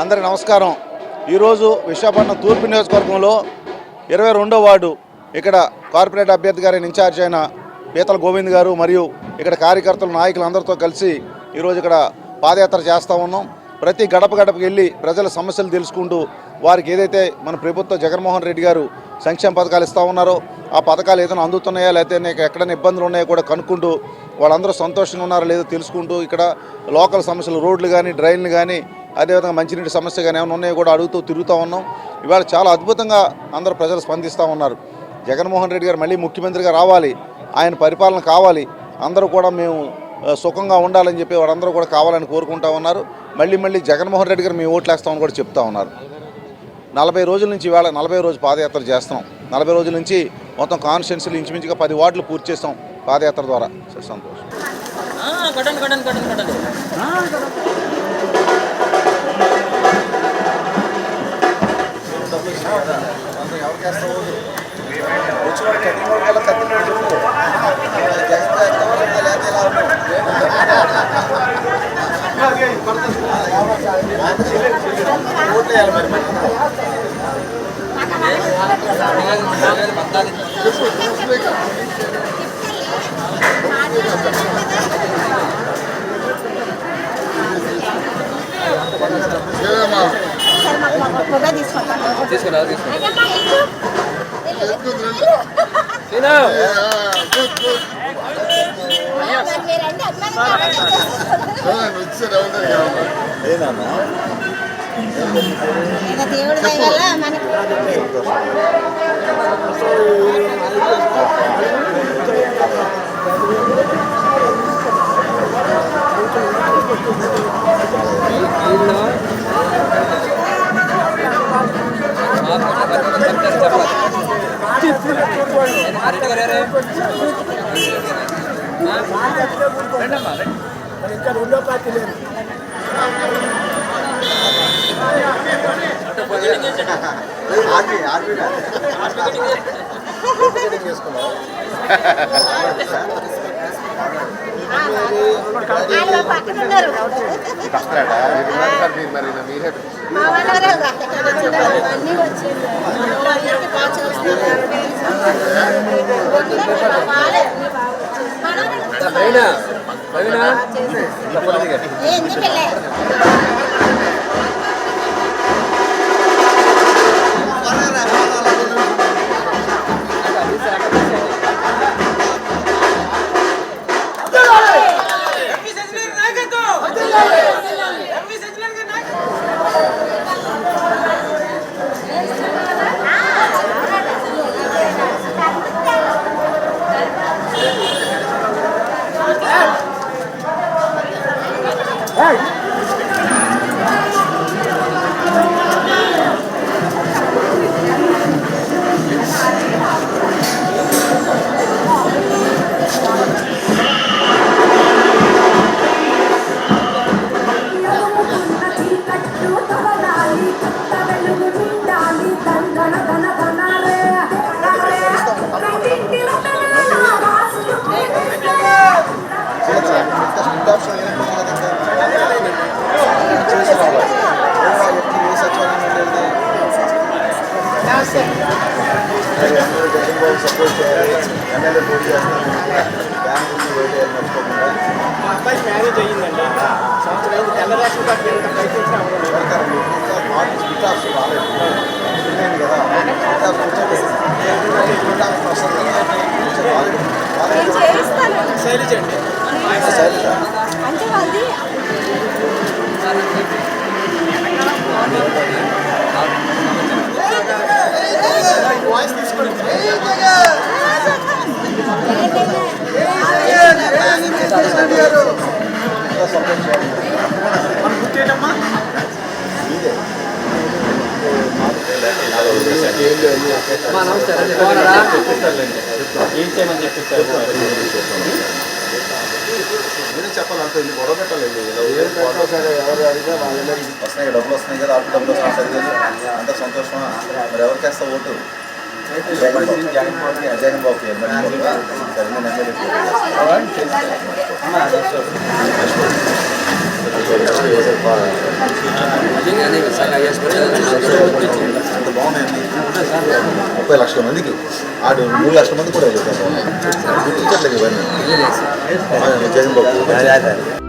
అందరికి నమస్కారం. ఈరోజు విశాఖపట్నం తూర్పు నియోజకవర్గంలో ఇరవై రెండో వార్డు ఇక్కడ కార్పొరేట్ అభ్యర్థి గారి ఇన్ఛార్జ్ అయిన పీతల గోవింద్ గారు మరియు ఇక్కడ కార్యకర్తలు నాయకులు అందరితో కలిసి ఈరోజు ఇక్కడ పాదయాత్ర చేస్తూ ఉన్నాం. ప్రతి గడప గడపకి వెళ్ళి ప్రజల సమస్యలు తెలుసుకుంటూ వారికి ఏదైతే మన ప్రభుత్వ జగన్మోహన్ రెడ్డి గారు సంక్షేమ పథకాలు ఇస్తూ ఉన్నారో ఆ పథకాలు ఏదైనా అందుతున్నాయా? లేకపోతే నీకు ఎక్కడైనా ఇబ్బందులు ఉన్నాయో కూడా కనుక్కుంటూ వాళ్ళందరూ సంతోషంగా ఉన్నారో లేదో తెలుసుకుంటూ ఇక్కడ లోకల్ సమస్యలు రోడ్లు కానీ డ్రైన్లు కానీ అదేవిధంగా మంచినీటి సమస్య కానీ ఏమైనా ఉన్నాయో కూడా అడుగుతూ తిరుగుతూ ఉన్నాం. ఇవాళ చాలా అద్భుతంగా అందరూ ప్రజలు స్పందిస్తూ ఉన్నారు. జగన్మోహన్ రెడ్డి గారు మళ్ళీ ముఖ్యమంత్రిగా రావాలి. ఆయన పరిపాలన కావాలి. అందరూ కూడా మేము సుఖంగా ఉండాలని చెప్పి వాళ్ళందరూ కూడా కావాలని కోరుకుంటా ఉన్నారు. మళ్ళీ మళ్ళీ జగన్మోహన్ రెడ్డి గారు మేము ఓట్లు వేస్తామని కూడా చెప్తా ఉన్నారు. నలభై రోజుల నుంచి ఇవాళ నలభై రోజు పాదయాత్ర చేస్తున్నాం. నలభై రోజుల నుంచి మొత్తం కాన్స్టిట్యున్సీలు ఇంచుమించుగా పది వార్డులు పూర్తి చేస్తాం పాదయాత్ర ద్వారా సరే, సంతోషం కట్టండి కట్టండి తిను దేవుడి దయ వల్ల మనకు ఇక్కడ పక్కన ఉన్నారు మా మీరే అన్నీ వచ్చింది Hey! బాగా వచ్చేసి. మనోళ్ళు ప్రవీణ ప్రవీణ ఏ, ఎందుకు వెళ్ళే మా అబ్బాయి మ్యారేజ్ అయ్యిందండి సంవత్సరం అయింది తెల్ల రేషన్ కార్డు ఎంత ప్రయత్నించినా అవ్వలేదు. నేను చేయిస్తాను శైలజ అండి అంటే వాళ్ళది వాయిస్ తీసుకోండి. మన గుర్తేటమ్మా మా ఏం చేయమని చెప్పిస్తారు మీరే చెప్పాలంటే ఇది గొడవ పెట్టాలండి ఎవరు అడిగితే వాళ్ళ వస్తున్నాయి డబ్బులు వస్తున్నాయి కదా అప్పుడు డబ్బులు వస్తున్నాయి అంత సంతోషమా? మరి ఎవరికి వేస్తా ఓటు? ముప్పై లక్షల మందికి ఆడు మూడు లక్షల మంది కూడా వెళ్ళిపోతారు గుర్తించట్లేదు ఇవన్నీ జగన్ బాబు